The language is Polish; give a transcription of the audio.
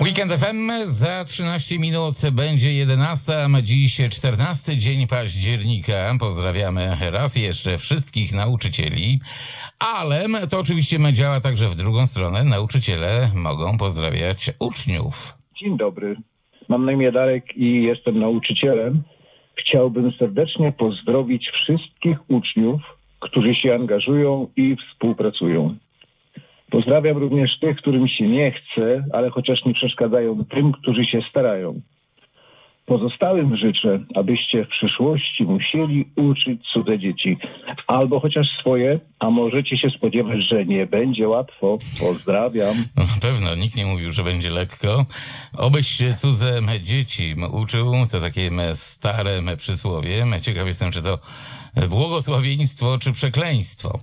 Weekend FM za 13 minut będzie 11, a dziś 14 dzień października. Pozdrawiamy raz jeszcze wszystkich nauczycieli, ale to oczywiście działa także w drugą stronę. Nauczyciele mogą pozdrawiać uczniów. Dzień dobry. Mam na imię Darek i jestem nauczycielem. Chciałbym serdecznie pozdrowić wszystkich uczniów, którzy się angażują i współpracują. Pozdrawiam również tych, którym się nie chce, ale chociaż nie przeszkadzają tym, którzy się starają. Pozostałym życzę, abyście w przyszłości musieli uczyć cudze dzieci, albo chociaż swoje, a możecie się spodziewać, że nie będzie łatwo. Pozdrawiam. No, pewno nikt nie mówił, że będzie lekko. Obyś się cudze dzieci uczył, to takie stare przysłowie. Ciekaw jestem, czy to błogosławieństwo, czy przekleństwo.